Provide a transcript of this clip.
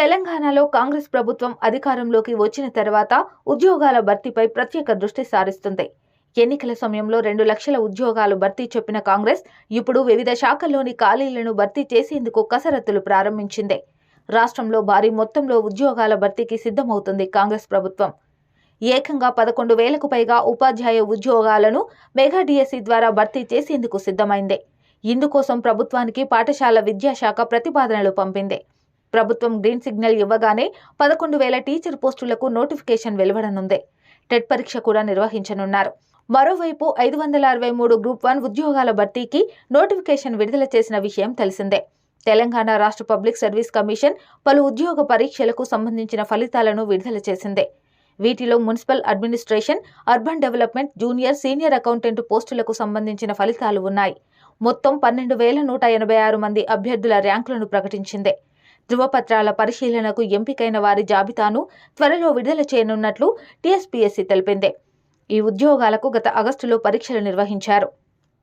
తెలంగాణలో కాంగ్రెస్ ప్రభుత్వం అధికారంలోకి వచ్చిన తర్వాత ఉద్యోగాల భర్తీపై ప్రత్యేక దృష్టి సారిస్తుంది. ఎన్నికల సమయంలో రెండు లక్షల ఉద్యోగాలు భర్తీ చెప్పిన కాంగ్రెస్ ఇప్పుడు వివిధ శాఖల్లోని ఖాళీలను భర్తీ చేసేందుకు కసరత్తులు ప్రారంభించింది. రాష్ట్రంలో భారీ మొత్తంలో ఉద్యోగాల భర్తీకి సిద్ధమవుతుంది కాంగ్రెస్ ప్రభుత్వం. ఏకంగా పదకొండు వేలకు పైగా ఉపాధ్యాయ ఉద్యోగాలను మెగా డిఎస్సి ద్వారా భర్తీ చేసేందుకు సిద్ధమైంది. ఇందుకోసం ప్రభుత్వానికి పాఠశాల విద్యాశాఖ ప్రతిపాదనలు పంపింది. ప్రభుత్వం గ్రీన్ సిగ్నల్ ఇవ్వగానే పదకొండు వేల టీచర్ పోస్టులకు నోటిఫికేషన్ వెలువడనుంది. టెట్ పరీక్ష కూడా నిర్వహించనున్నారు. మరోవైపు ఐదు వందల అరవై మూడు గ్రూప్ వన్ ఉద్యోగాల భర్తీకి నోటిఫికేషన్ విడుదల చేసిన విషయం తెలిసిందే. తెలంగాణ రాష్ట్ర పబ్లిక్ సర్వీస్ కమిషన్ పలు ఉద్యోగ పరీక్షలకు సంబంధించిన ఫలితాలను విడుదల చేసిందే. వీటిలో municipal administration urban development junior senior accountant పోస్టులకు సంబంధించిన ఫలితాలు ఉన్నాయి. మొత్తం పన్నెండు వేల నూట ఎనభై ఆరు మంది అభ్యర్థుల ర్యాంకులను ప్రకటించింది. ధృవపత్రాల పరిశీలనకు ఎంపికైన వారి జాబితాను త్వరలో విడుదల చేయనున్నట్లు టీఎస్పీఎస్సీ తెలిపింది. ఈ ఉద్యోగాలకు గత ఆగస్టులో పరీక్షలు నిర్వహించారు.